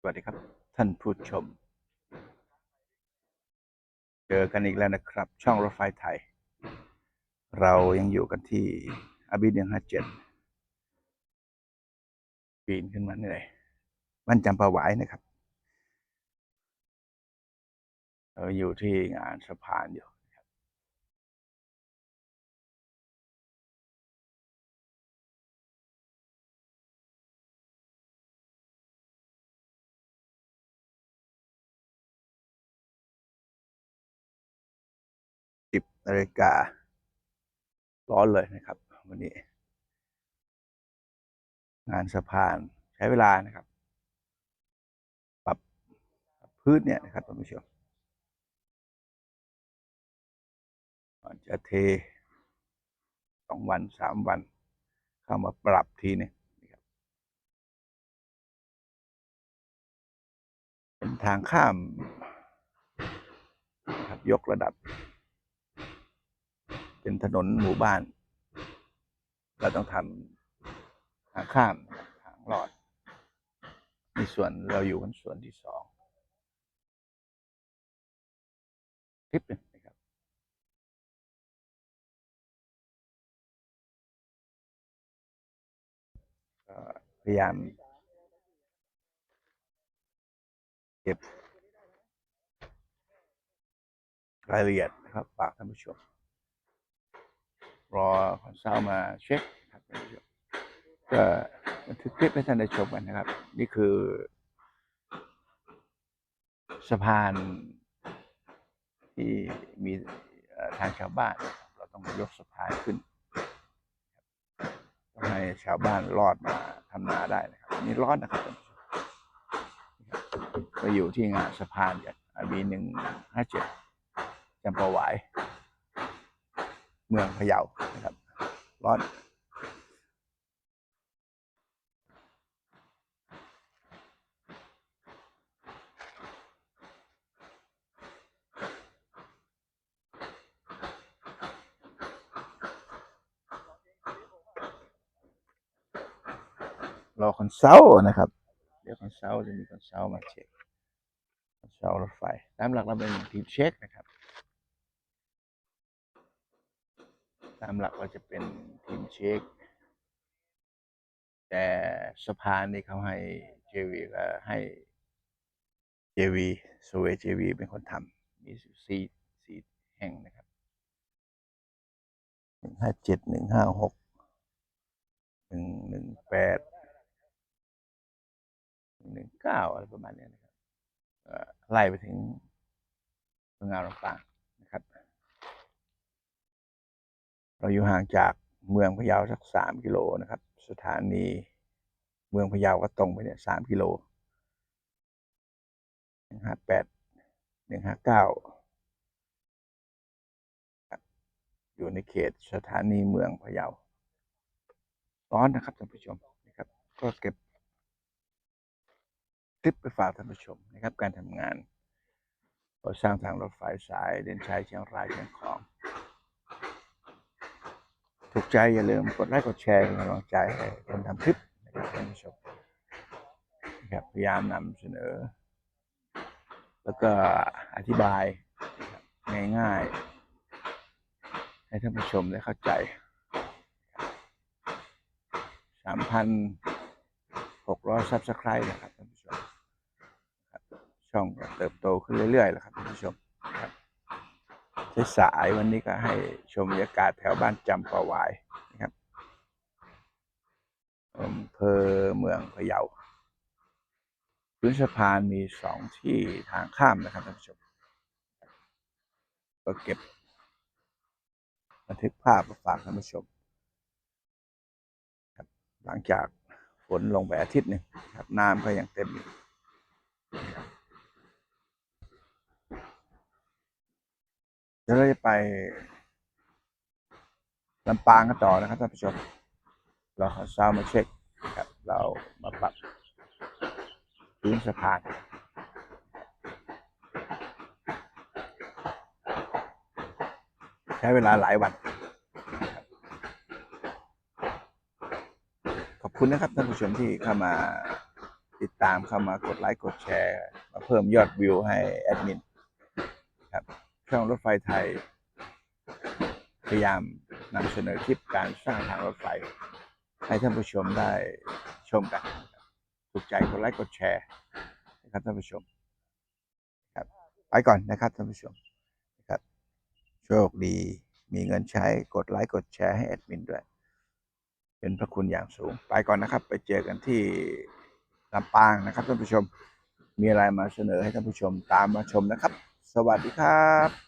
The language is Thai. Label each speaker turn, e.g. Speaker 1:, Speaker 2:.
Speaker 1: สวัสดีครับ ท่านผู้ชม เจอกันอีกแล้วนะครับ ช่องรถไฟไทย เรายังอยู่กันที่อาบีหนึ่งห้าเจ็ดปีนขึ้นมาเหนื่อยบ้านจำปาหวายนะครับ เราอยู่ที่งานสะพานอยู่ สิบนาฬิกา ร้อนเลยนะครับ วันนี้ งานสะพานใช้เวลานะครับ ปรับพื้นเนี่ยนะครับท่านผู้ชมก่อนจะเทสองวันสามวัน เข้ามาปรับทีนึงนะครับเป็นทางข้ามยกระดับ เป็นถนนหมู่บ้าน เราต้องทำทางข้ามทางลอดในส่วนเราอยู่กันส่วนที่สองคลิปหนึ่งนะครับพยายาม เก็บรายละเอียดนะครับฝากท่านผู้ชม รอคอนซัลมาเช็คครับท่านผู้ชมก็บันทึกคลิปให้ท่านได้ชมกันนะครับ นี่คือ สะพานที่มีทางชาวบ้าน เราต้องยกสะพานขึ้นต้องให้ชาวบ้านรอดมาทำนาได้นะครับนี่รอนนะครับท่านผู้ชมนะครับก็อยู่ที่งานสะพานจากอาบีหนึ่งห้าเจ็ดจำปาหวาย เมืองพะเยานะครับร้อนรอคอนซัลนะครับ เดี๋ยวคอนซัลจะมีคอนซัลมาเช็คคอนซัลรถไฟ ตามหลักเราเป็นทีมเช็คนะครับ ตามหลักเราจะเป็นทีมเช็ค แต่สะพานนี่เขาให้ JV ก็ให้ JV สเว JV เป็นคนทำมีสี่สี่แห่งนะครับหนึ่งห้าเจ็ดหนึ่งห้าหกหนึ่งหนึ่งแปดหนึ่งเก้าอะไรประมาณนี้นะครับไล่ไปถึงโรงงานลำปางนะครับ เราอยู่ห่างจากเมืองพะเยาสักสามกิโลนะครับ สถานีเมืองพะเยาก็ตรงไปเนี่ยสามกิโลหนึ่งห้าแปดหนึ่งห้าเก้าอยู่ในเขตสถานีเมืองพะเยาร้อนนะครับท่านผู้ชมนะครับ ก็เก็บคลิปไปฝากท่านผู้ชมนะครับ การทำงานก่อสร้างทางรถไฟสายเดินชัยเชียงรายเชียงของ ถูกใจอย่าลืมกดไลค์กดแชร์เป็นกำลังใจให้คนทำคลิปนะครับท่านผู้ชมนะครับพยายามนำเสนอ แล้วก็อธิบายง่ายๆ ให้ท่านผู้ชมได้เข้าใจสามพันหกร้อยซับสไครต์นะครับท่านผู้ชมช่องเติบโตขึ้นเรื่อยๆแล้วครับท่านผู้ชม สายวันนี้ก็ให้ชมบรรยากาศแถวบ้านจำปาหวายนะครับอำเภอเมืองพะเยาพื้นสะพานมีสองที่ทางข้ามนะครับท่านผู้ชม ก็เก็บบันทึกภาพมาฝากท่านผู้ชม หลังจากฝนลงไปอาทิตย์หนึ่งครับน้ำก็ยังเต็มอยู่ ดี๋ยวเราจะไปลำปางกันต่อนะครับท่านผู้ชม เราขอเช้ามาเช็คครับ เรามาปรับพื้นสะพานใช้เวลาหลายวัน ขอบคุณนะครับท่านผู้ชมที่เข้ามาติดตามเข้ามากดไลค์กดแชร์ มาเพิ่มยอดวิวให้แอดมิน ครื่องรถไฟไทย พยายามนำเสนอคลิปการสร้างทางรถไฟ ให้ท่านผู้ชมได้ชมกัน ถูกใจกดไลค์กดแชร์นะครับท่านผู้ชมครับไปก่อนนะครับท่านผู้ชมนะครับโชคดีมีเงินใช้กดไลค์กดแชร์ให้แอดมินด้วย เป็นพระคุณอย่างสูง ไปก่อนนะครับ ไปเจอกันที่ลำปางนะครับท่านผู้ชมมีอะไรมาเสนอให้ท่านผู้ชมตามมาชมนะครับ สวัสดีครับ